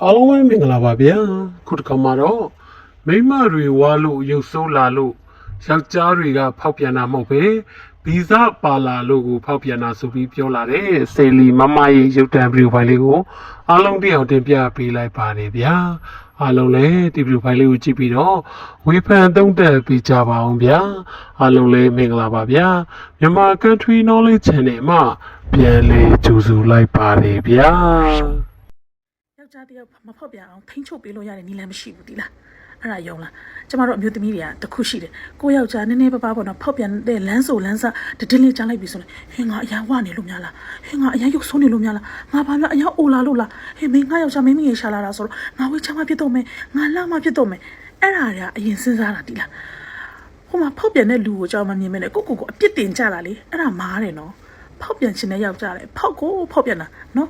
အားလုံးပဲမင်္ဂလာပါဗျာခုတစ်ခါမှာတော့မိန်းမတွေဝါလို့ရုပ်ဆိုးလာလို့ယောက်ျားတွေက ဖောက်ပြန်တာမဟုတ်ပဲဗီဇပါလာလို့ကိုဖောက်ပြန်တာဆိုပြီးပြောလာတဲ့စေလီမမရဲ့ရုပ်တံဗီဒီယိုဖိုင်လေးကိုအားလုံးတရားတင်ပြပေးလိုက်ပါတယ်ဗျာအားလုံးလည်းဒီဗီဒီယိုဖိုင်လေးကိုကြည့်ပြီးတော့ဝေဖန်သုံးသပ်ပေးကြပါအောင်ဗျာအားလုံးလည်းမင်္ဂလာပါဗျာမြန်မာ Country Knowledge Channel မှာပြန်လေးကြိုဆိုလိုက်ပါတယ်ဗျာယော က်ျားတစ်ယောက်မဖောက်ပြန်အောင်ထိန်းချုပ်ပေးလို့ရတဲ့နီလန်မရှိဘူးဒီလားအဲ့ဒါယုံလားကျမတို့အမျိုးသမီးတွေကတခုရှိတယ်ကိုယောက်ျားနည်းနည်းပါးပါးပေါ့နော်ဖောက်ပြန်တဲ့လမ်းဆိုလမ်းစတတင်းလေးကြားလိုက်ပြီဆိုရင်ဟင်ငါအရန်ဝနေလို့များလားဟင်ငါအရန်ရုပ်ဆိုးနေလို့များလားငါဘာများအရန်အိုလာလို့လားဟင်မင်းငါယောက်ျားမင်းမင်းရေရှာလာတာဆိုတော့ငါဝေးချမ်းမဖြစ်တော့မယ်ငါလာမဖြစ်တော့မယ်အဲ့ဒါတွေကအရင်စဉ်းစားတာဒီလားဟိုမှာဖောက်ပြန်တဲ့လူကိုကြောက်မမြင်မဲနဲ့ကိုကိုကိုအပြစ်တင်ကြတာလေအဲ့ဒါမားတယ်နော်ဖောက်ပြန်ခြင်းနဲ့ယောက်ျားလေဖောက်ကိုဖောက်ပြန်တာနော်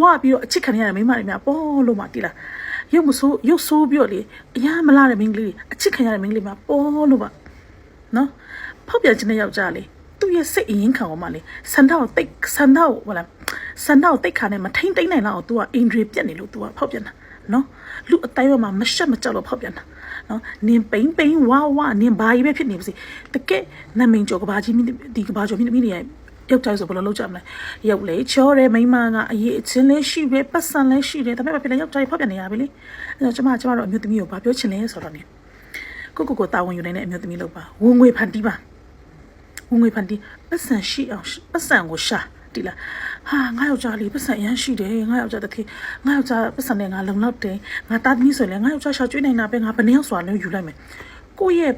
ဝါပြီးတော့အချစ်ခံရတဲ့မိန်းမတွေများပေါ်လို့မှတိလားရုပ်မဆိုးရုပ်ဆိုးပြီးတော့လေအရာမလားတဲ့မိန်းကလေးတွေအချစ်ခံရတဲ့မိန်းကလေးများပေါ်လို့ပါနော်ဖောက်ပြန်ခြင်းတဲ့ယောက်ျားလေသူ့ရဲ့စိတ်အရင်ခံအောင်မလေးစန္ဒကိုတိတ်စန္ဒကိုဟလာစန္ဒကိုတိတ်ခါနဲ့မထိမ့်တိမ့်နိုင်တော့ तू ကအင်ဒရီပြက်နေလို့ तू ကဖောက်ပြန်တာနော်လူအတိုင်းမှာမရှက်မကြောက်လို့ဖောက်ပြန်တာနော်နင်ပိန်ပိန်ဝါဝါနင်ဘာကြီးပဲဖြစ်နေပါစေတကယ်နမင်ကျော်ကဘာကြီးမိဒီကဘာကျော်မိမိတွေ ရဲ့ယောက်ျားဆိုဘယ်လိုလုပ်ကြမလဲရုပ်လေချောတယ်မိန်းမကအရေးအချင်းလေးရှိတယ်ပတ်စံလေးရှိတယ်ဒါပေမဲ့ဘာဖြစ်လဲယောက်ျားဖောက်ပြန်နေရပြီလေအဲတော့ကျမကျမတို့အမျိုးသမီးကိုဘာပြောချင်လဲဆိုတော့ ਨੇ ကိုကိုကိုတာဝန်ယူနေတဲ့အမျိုးသမီးလုပ်ပါဝင်ငွေဖန်တီးပါဝင်ငွေဖန်တီးပတ်စံရှိအောင်ပတ်စံကိုရှာဒီလားဟာငါယောက်ျားလေးပတ်စံအရန်ရှိတယ်ငါယောက်ျားတခေငါယောက်ျားပတ်စံနဲ့ငါလုံလောက်တယ်ငါတာသမီးဆိုရင်လည်းငါယောက်ျားရှာကျွေးနိုင်တာပဲငါဘယ်နှယောက်ဆိုတာလည်းယူလိုက်မယ်ကိုရဲ့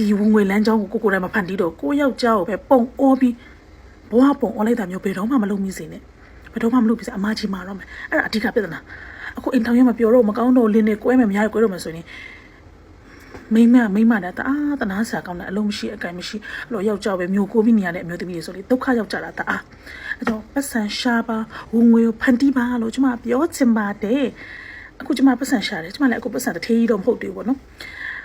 ဒီဝင်ငွေလမ်းကြောင်းကိုကိုကိုယ်တိုင်မဖန်တီးတော့ကိုယောက်ျားကိုပဲပုံအောပြီးဘဝပုံအလိုက်တာမျိုးဘယ်တော့မှမလုပ်မိစေနဲ့ဘယ်တော့မှမလုပ်ပြစေအမကြီးမာတော့မယ်အဲ့ဒါအဓိကပြဿနာအခုအင်တာဗျူးမှာပြောတော့မကောင်းတော့လင်းနေကွဲမယ်မရကွဲတော့မယ်ဆိုရင်မိမမိမတာတအားတနာဆာကောင်းတဲ့အလုံးမရှိအကင်မရှိအဲ့လိုယောက်ျားပဲမျိုးကိုပြီးနေရတဲ့အမျိုးသမီးတွေဆိုလေဒုက္ခရောက်ကြတာတအားအဲ့တော့ပတ်စံရှာပါဝင်ငွေကိုဖန်တီးပါလို့ကျွန်မပြောချင်ပါတယ်အခုကျွန်မပတ်စံရှာတယ်ကျွန်မလည်းအခုပတ်စံတစ်ထေးကြီးတော့မဟုတ်သေးဘူးပေါ့နော်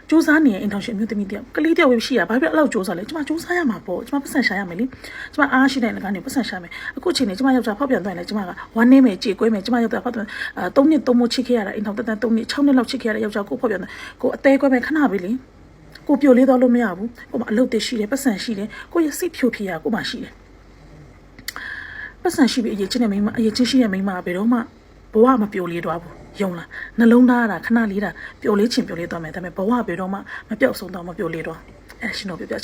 စူးစမ်းနေတဲ့အင်ထောင်ရှင်အမျိုးသမီးတယောက်ကလေးတယောက်ပဲရှိရဘာဖြစ်အဲ့လောက်စူးစမ်းလဲကျွန်မစူးစမ်းရမှာပေါ့ကျွန်မပတ်စံရှာရမယ်လေကျွန်မအားရှိတဲ့လကနေပတ်စံရှာမယ်အခုချိန်နေကျွန်မယောက်ျားဖောက်ပြန်သွားရင်လည်းကျွန်မကဝမ်းနေမယ်ကြေကွဲမယ်ကျွန်မယောက်ျားဖောက်ပြန်အဲ3နှစ်3မို့ချစ်ခဲ့ရတာအင်ထောင်တက်တက်3နှစ်6နှစ်လောက်ချစ်ခဲ့ရတဲ့ယောက်ျားကိုဖောက်ပြန်တယ်ကိုအသေးကွဲမယ်ခဏပဲလေကိုပြိုလေးတော့လို့မရဘူးကိုမအလုပ်တရှိတယ်ပတ်စံရှိတယ်ကိုရဲ့စိတ်ဖြိုဖြေရကိုမှရှိတယ်ပတ်စံရှိပြီးအရေးချင်းတဲ့မိန်းမအရေးချင်းရှိတဲ့မိန်းမကဘယ်တော့မှဘဝမပြိုလေးတော့ဘူး ယုံလားနှလုံးသားတာခဏလေးတာပျော်လေးချင်ပျော်လေးသွားမယ်ဒါပေမဲ့ဘဝဘယ်တော့မှမပြောက်ဆုံးတော့မပျော်လေးတော့အဲ့ဒါရှင်တို့ပြောပြချင်